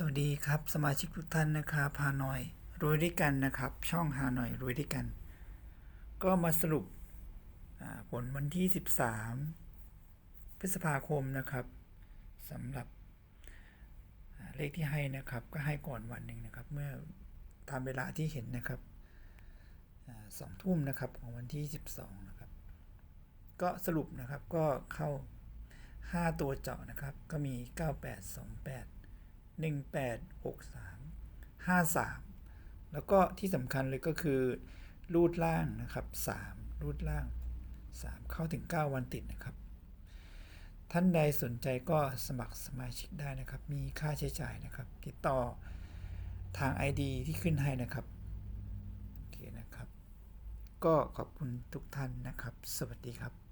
สวัสดีครับ สมาชิกทุกท่านนะครับฮานอยรวยด้วยกันนะครับ ช่องฮานอยรวยด้วยกัน ก็มาสรุปผลวันที่ 13 พฤษภาคมนะครับสำหรับเลขที่ให้นะครับ ก็ให้ก่อนวันหนึ่งนะครับ เมื่อตามเวลาที่เห็นนะครับอสองทุ่มนะครับของวันที่ 12 นะครับ ก็สรุปนะครับก็เข้า 5 ตัวเจาะนะครับ ก็มี 9828 1863 53 แล้วก็ที่สำคัญเลยก็คือรูดล่างนะครับ 3 รูดล่าง 3 เข้าถึง 9 วันติดนะครับ ท่านใดสนใจก็สมัครสมาชิกได้นะครับ มีค่าใช้จ่ายนะครับ ติดต่อทาง ID ที่ขึ้นให้นะครับโอเคนะครับ ก็ขอบคุณทุกท่านนะครับ สวัสดีครับ